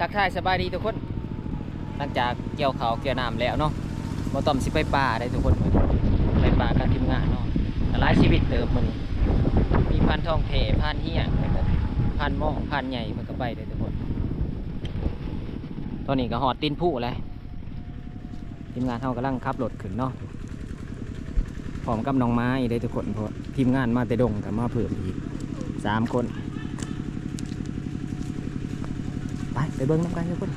ทักทายสบายดีทุกคน หลังจากเกี่ยวเขาเกี่ยวน้ำแล้วเนาะบ่ต้อมสิไปป่าได้ทุกคนมื้อนี้ไปป่ากันทีมงานเนาะหลายชีวิตเติบมื้อนี้มีพันทองแผ่พันเฮียพันหม้อพันใหญ่เพิ่นก็ไปได้ทุกคน ตอนนี้ก็หอดตีนผู้แล้วทีมงานเฮากำลังขับรถขึ้นเนาะพร้อมกับน้องไม้ได้ทุกคนเพราะทีมงานมาแต่ดงกับมาเพิ่มอีกสามคน ไปไปเบิ้งน้ำกันทุกคน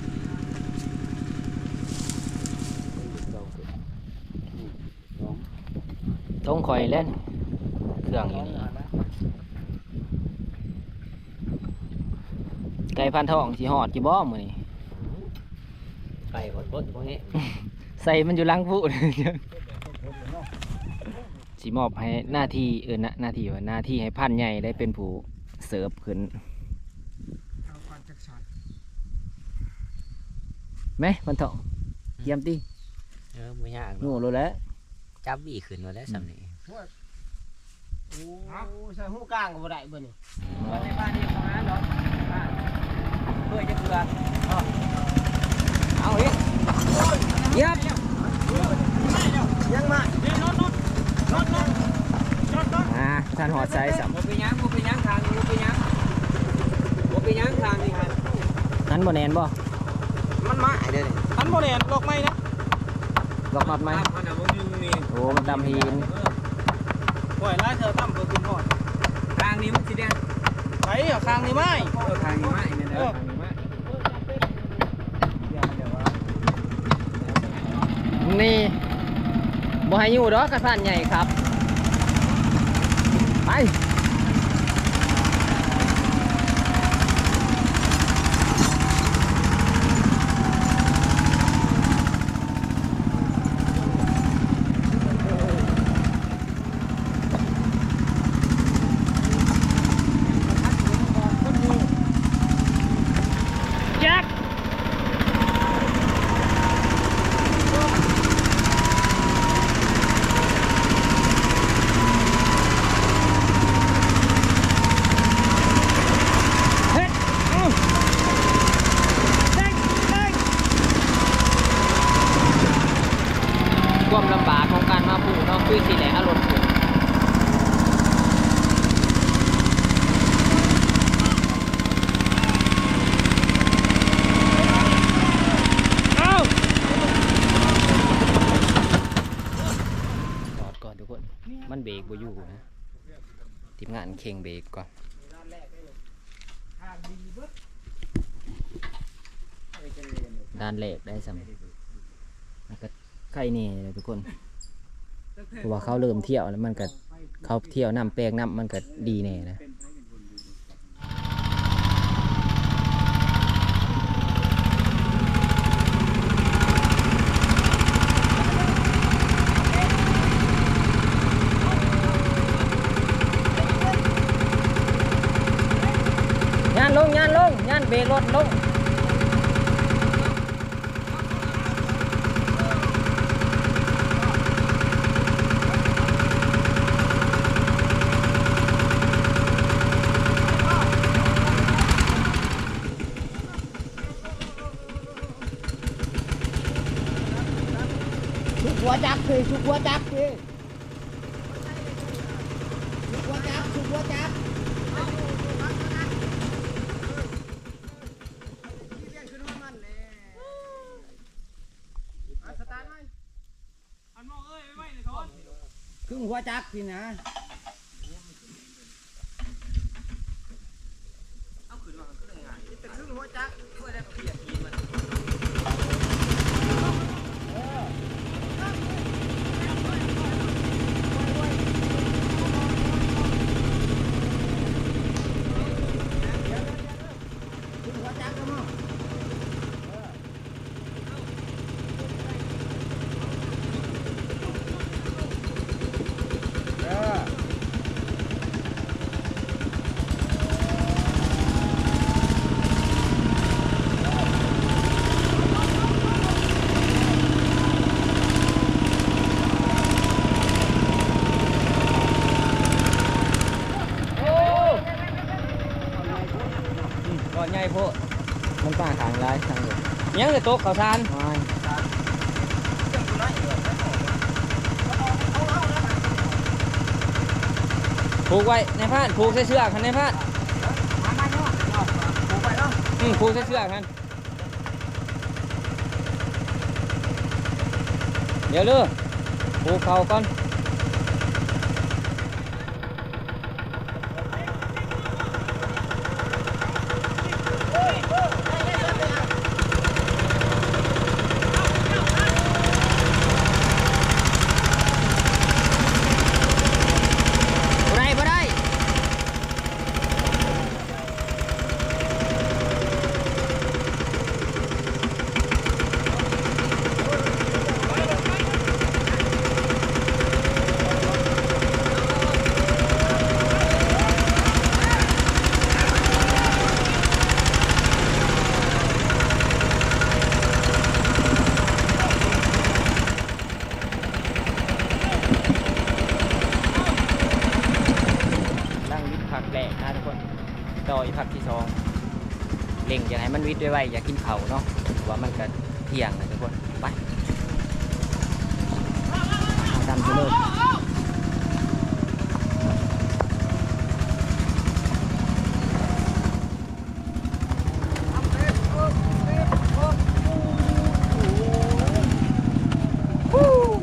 ต้องคอยเล่นเครื่องอยู่นี่ไก่พันทองสีหอดจีบ้อมือนี่ไก่หดบดพวกนี้ใส่มันอยู่หลังผู้สีมอบให้หน้าที่เออหน้าหน้าที่ว่าหน้าที่ให้พันใหญ่ได้เป็นผู้เสิร์ฟขึ้น เอาก่อนจากสัตว์ ไหมพันทองเยี่ยมตีเออไม่ยากงูรู้แล้วจับบีขึ้นมาแล้วสำนี้โอ้ใส่หูกลางก็บ่ได้เบิ่นี่ในบ้านนี่ของร้านดอกเพื่อจะเกลือเอาอีกเยี่ยมยังมาอ่าท่านหอดใส่สัมโมไปยังโมไปยังทางนี้โมไปยังโมไปยังทางนี้ครับนั้นบ่แนนบ่มันมา เด้ออันบ่แน่ลอกไม่นะล็อกน็อตไหมมันน่ะบ่มีมีโอ้มันดำหินปล่อยลายเธอตั้มก็ขึ้นฮอดทางนี้มันสิเด้อไปเอาข้างนี้ไม้เออทางนี้มาอีกนั่นเด้อทางนี้มานี่บ่ให้อยู่ดอกกระสันใหญ่ครับ ไป ยักษ์เฮ้ยอื้อเด้งเด้งความลำบากของการมาปลูกเนาะคือสิแหละอารมณ์ขึ้นเอ้าจอดก่อนทุกคน มันเบรกบ่อยู่นะ ทีมงานเข่งเบรกก่อนด้านแรกได้สำมันก็ใครนี่เลยทุกคนเพราะว่าเขาเริ่มเที่ยวแล้วมันก็เขาเที่ยวน้ำแปลงน้ำมันก็ดีแน่นะ งยานลงยานเบรกรถลงชุกหัวจักคือชุกหัวจักคือชุกหัวจักชุกหัวจัก ครึ่งหัวจัก พี่นะเอาขึ้นมาขึ้นง่ายแต่ครึ่งหัวจักเพื่อได้เปลี่ยนทีมันครึ่งหัวจักก็มั้งเออ มันป้าขางร้ายทางเดียวยังจะโต๊ะเขาวสารไม่เรื่องกูไล่เหรอแล้วออกมาเอาเอาเอาแล้วนะผูกไว้ในพานผูกใส่เชือกคันในพานมามาเนาะเอาผูกไปเนาะอืมผูกใส่เชือกคันเดี๋ยวเด้อผูกเขาก่อน บ่ได้บ่ได้นั่งวิทย์ผักแหลกนะทุกคนต่ออีกผักที่สองเล่งอย่าง ไรมันวิทย์ไว้ๆอย่ากินเขาวเนาะว่ามันก็เที่ยงนะทุกคนไปเอาดำไปเลย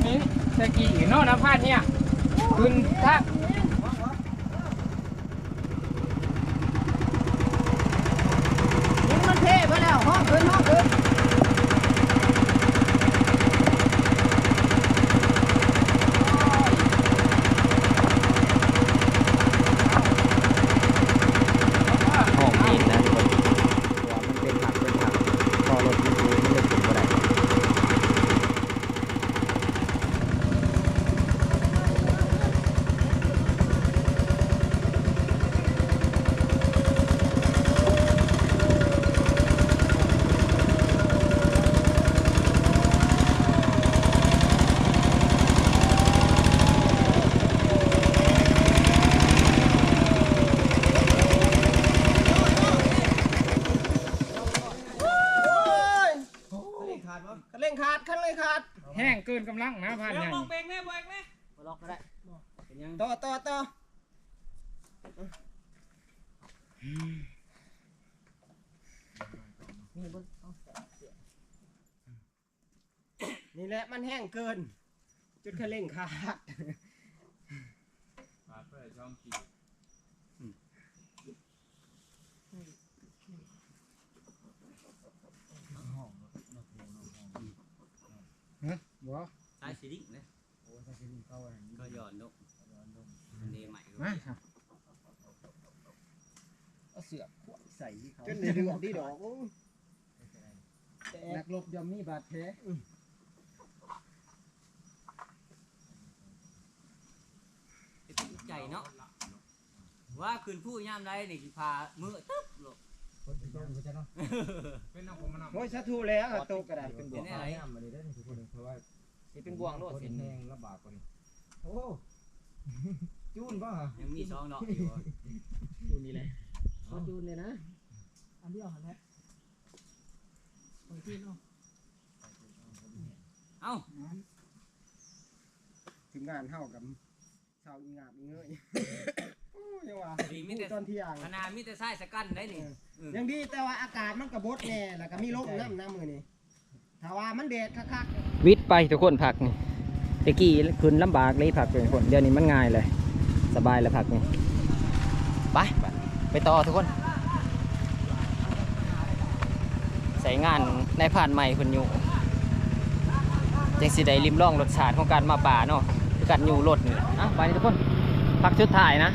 นี่ตะกี้เนาะน้ำพาดเนี่ยขึ้นทัก ยิงมันเทไปแล้วห้องขึ้นห้องขึ้น หอมดีนะทุกคนว่ามันเป็นผักเป็นผักพอรถมันดูมันเลยกินบ่ได้ โอ้ยเร่งขาดวะเร่งขาดคันเร่งขาด แห้งเกินกำลังนะพาดใหญ่ ล็อกก็ได้ ต่อต่อต่อนี่เบิ่งเอาแสะเสียนี่แหละมันแห้งเกิน จุดคันเร่งขาดบ่ใช้สิรินะก็หย่อนลง อันนี้ใหม่มาเอาเสือกขวดใส่ที่เขาจนในเรื่องที่ดอกโอ้ยแตนักกลบย่อมมีบาดแผลใจเนาะว่าคืนผู้ย่ามใดนี่สิพามือตึ๊บลงเป็นน้ำผมมันโอ้ยสะทูแล้วอะโตกระไดเป็นอะไรสิเป็นบวงโลดสิโอ้ จูนป่ะยังมีสองดอกอยู่ดูนี่แหละขอจูนเลยนะอันเดียวหันแหละโอ้ยจูนเอาเอ้าถึงงานเท่ากับชาวอีงามอีเงยโอ้ยยังว่าดีมีแต่ตอนเที่ยงขนาดมีแต่ไส้สกันได้นี่เออยังดีแต่ว่าอากาศมันกระบดแน่แล้วก็มีลมน้ำน้ำมือนี่ถ้าว่ามันแดดคักวิทย์ไปทุกคนผักนี่ตะกี้คืนลำบากเลยผักเลยทุกคนเดี๋ยวนี้มันง่ายเลย สบายแล้วผักนี่ยไปไปต่อทุกคน ใส่งานในผ่านใหม่คนอยู่จังสิได้ริมร่องรสชาติของการมาป่าเนาะการอยู่รถนี่อะไปทุกคนพักชุดถ่ายนะ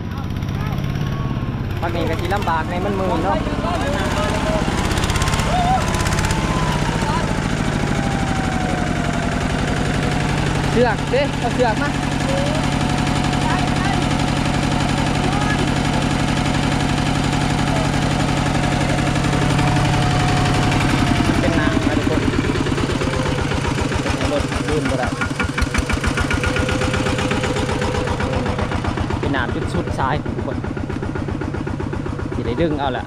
พักนี้ก็ทีลำบากในมันมือเนาะเสือกเด้เอาเสือกมาเป็นน้ำนะทุกคนรถลื่นบ่ได้เป็นน้ำจุดสุดซ้ายทุกคน สิได้ดึงเอาละ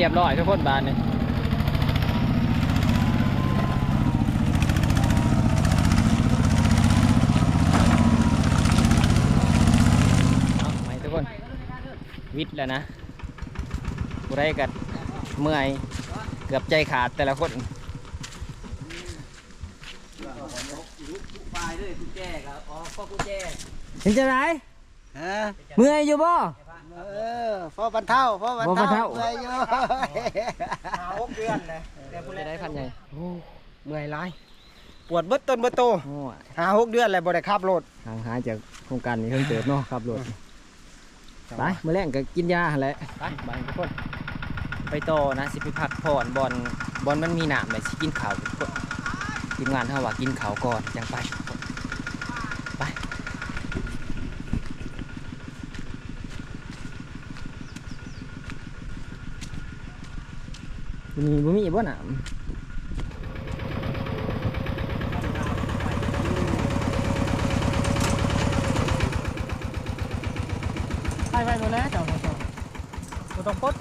เรียบร้อยทุกคนบานนี่เอาไปทุกคน วิทย์แล้วนะบุไรกัดเมื่อยเกือบใจขาดแต่ละคนไปเลยกุญแจครับอ๋อพ่อกุญแจเห็นจะไหนฮะเมื่อยอยู่บ่ เออพอบันเท่าพอบันพอบันเท่า เท่าเมื่อยอยู่หาหกเดือนเลยแต่ผู้จะเล่นได้พันใหญ่โอ้เมื่อยหลายปวดเบิดต้นเบิดโตโอ้ยหาหกเดือนแล้วบ่ได้ขับรถห่างหายจากโครงการนี้เพิ่งเติบเนาะครับรถไปเมื่อแรงก็กินยาหั่นแหละไปไปทุกคน ไปต่อนะ สิไปพักผ่อนบอลบอลมันมีหนามเลยสิกินข้าวทุกคนทีมงานเท่าว่ากินข้าวก่อนจังไปทุกคน มีบ่มีบ่หนามไปไปหมดแล้วเจ้าเจ้าต้องปด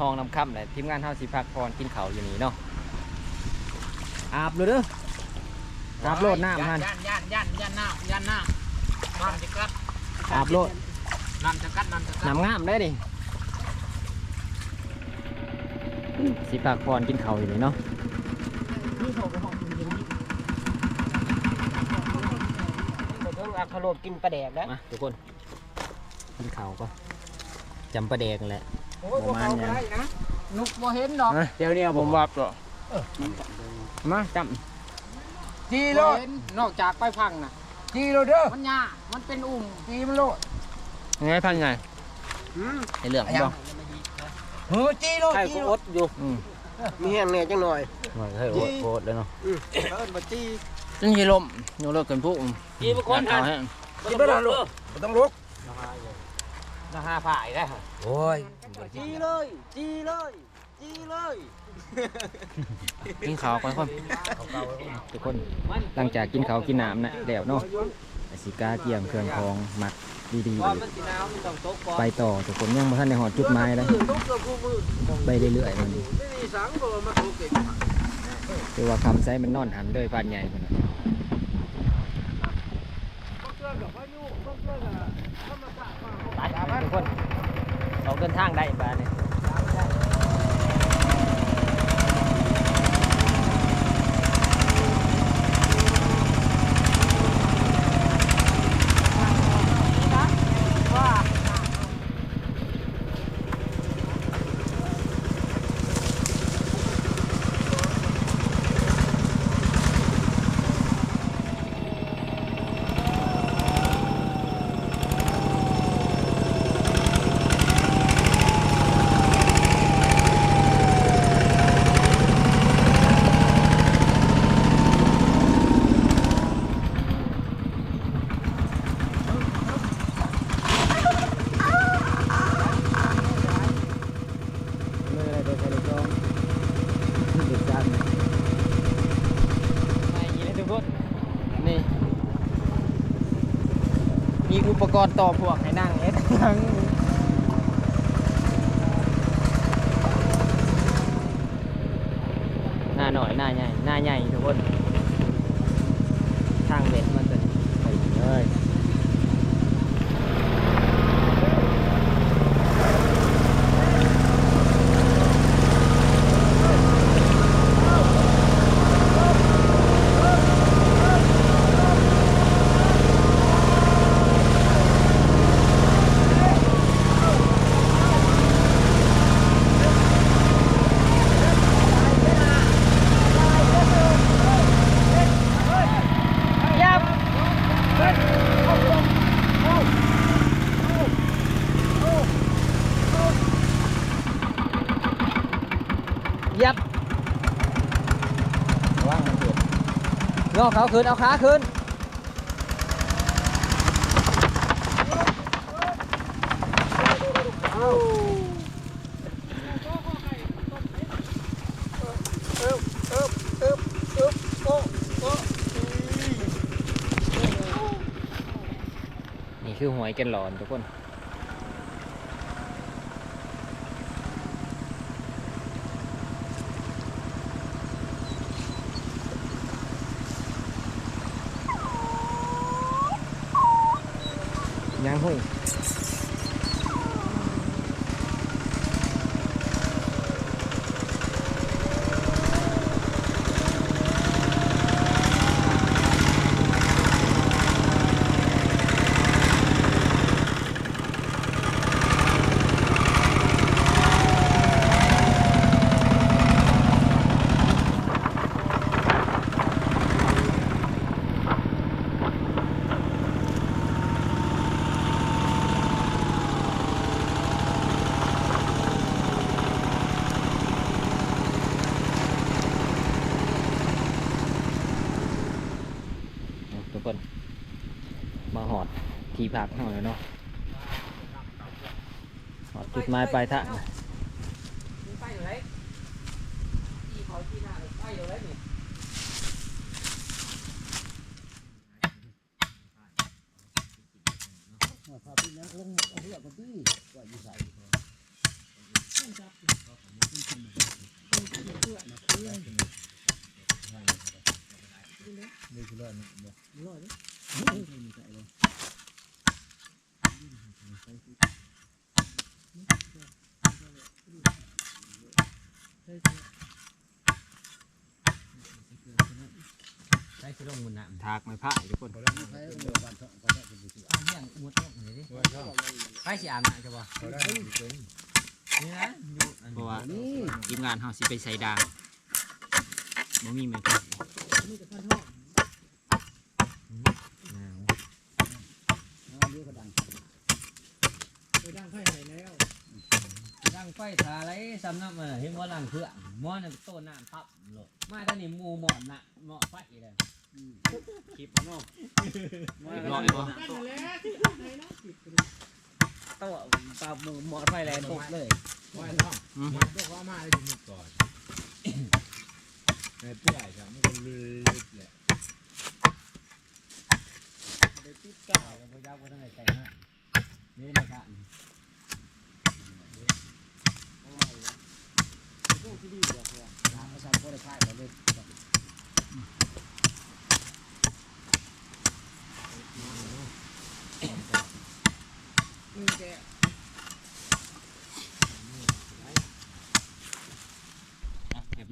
ทองนำค่ำเลยทีมงานเฮาสิพักผ่อนกินข้าวอยู่นี่เนาะอาบเลยเด้ออาบโลดน้ำมันย่านย่านย่านย่านน้ำย่านน้ำน้ำจะกัดอาบโลดน้ำจะกัดน้ำจะกัดน้ำงามได้ดิสิพักผ่อนกินข้าวอยู่นี่เนาะนี่โผล่ไปห้องเย็นนี่เดี๋ยวต้องอักขรดกินปลาแดกนะมาทุกคนกินข้าวก็จำประเดกนั่นแหละ โอ้ยพวกเขาประมาณนั้นได้นะนุกบ่เห็นดอกเดี๋ยวนี้ผมวับหรอมาจจีโลดนอกจากไปพังน่ะจีโลดเด้อมันยามันเป็นอุ่มจีมันโลดำไงพันไงไอเหลืองบ่เฮ้อจีโลดใครจีก็โลอดดอยู่อืมมีแห้งแหน่จังหน่อยเฮ้ยโคตรโคตรเลยเนาะเอิ้นบ่จี้จนยีลมโยนเลิกกันผู้จีบางคนทันให้กินบ่ได้ลูกบ่ต้องลุก นะฮะฝ่ายได้ฮะโอ้ยจีเลยจีเลยจีเลยกินข้าวก่อนคนทุกคนหลังจากกินข้าวกินน้ำนะเดี๋ยวเนาะไอสิกาเกี่ยมเครื่องของหมักดีว่ามันสิหนาวมันต้องตกก่อนๆไปต่อทุกคนยังบ่ทันได้หอดจุดหมายเลยตกเกือบคู่มือไปเรื่อยๆมันไม่มีสังบ่มาโอเคคือว่าคำไซมันนอนหันเลยพานใหญ่คนน่ะไป ทุกคนออกเดินทางได้บ้านเนี่ยมืออะไรโดยใช้ลูกจองเด็กจันมาอย่างนี้เลยทุกคนนี่มีอุ ปกรณ์ต่อพวกให้นั่งเอ็ดทั้งหน้าหน่อยหน้าใหญ่หน้าใหญ่ทุกคนทางเบ็ดมันเป็นไปเลย ยับว่างมันเถิดงอเขาขึ้นเอาขาขึ้นนี่คือหวยแกันหลอนทุกคน ยัง มาหอดที่พักหน่อยเนาะหอดจุดไม้ปลายทางไปอยู่ไหนจีเขาจีหน้าไปอยู่ไหนนี่ ได้สิ ลงมุนน้ำทากไม่พลาดทุกคนไปสิอาบน้ำจะบ่นี่นะอยู่อันเพราะว่าทีมงานเฮาสิไปใส่ดางบ่มีแม่นกันดังไฟไหนแล้วดังไฟทาไรสำนักมาเห็นว่าลังเครื่องหม้อน่ะโตน้ำพับโลดมาตอนนี้หมูหมอนน่ะหม้อไฟเลย คลิปเนาะเรียบร้อยบ่โตปลาหมูหมอนไฟแรงตกเลยว่าน้องมันก็ว่ามาได้ยินก่อนในเปื่อยครับมันก็ลืดแหละไปติดก้าวพยายามก็ต้องใส่ฮะนี่นะครับอะเรียบร้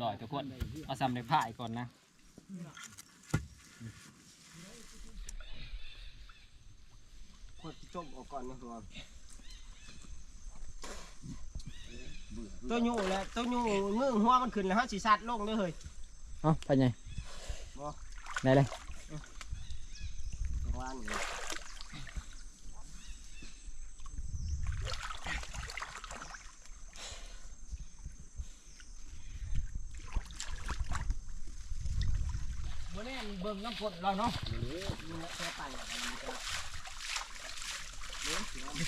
อยทุกคนเอาซ้ำในผ้าอีกก่อนนะกดจมออกก่อนนะหัวตัวยูแล้วตัวยูมือหัวมันขึ้นแล้วฮะสีสัดลงเลยเฮ้ยเอ้าไปไงบ่ได้เลย วานอยู่บ่แน่เบิ่งน้ำกดเราเนาะแค่ไป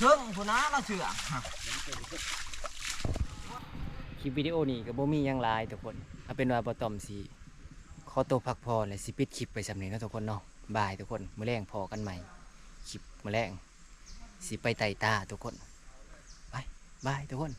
เพิ่งผู้น้าเราเชื่อคลิปวิดีโอนี้ก็บ่มีหยังหลายทุกคนเอาเป็นว่าบ่ต้อมสิขอตัวพักผ่อนและสิปิดคลิปไปสำนี้เนาะทุกคนเนาะบายทุกคนมื้อแรงพอกันใหม่คลิปมื้อแรงสิไปไต่ตาทุกคน ไปบายทุกคน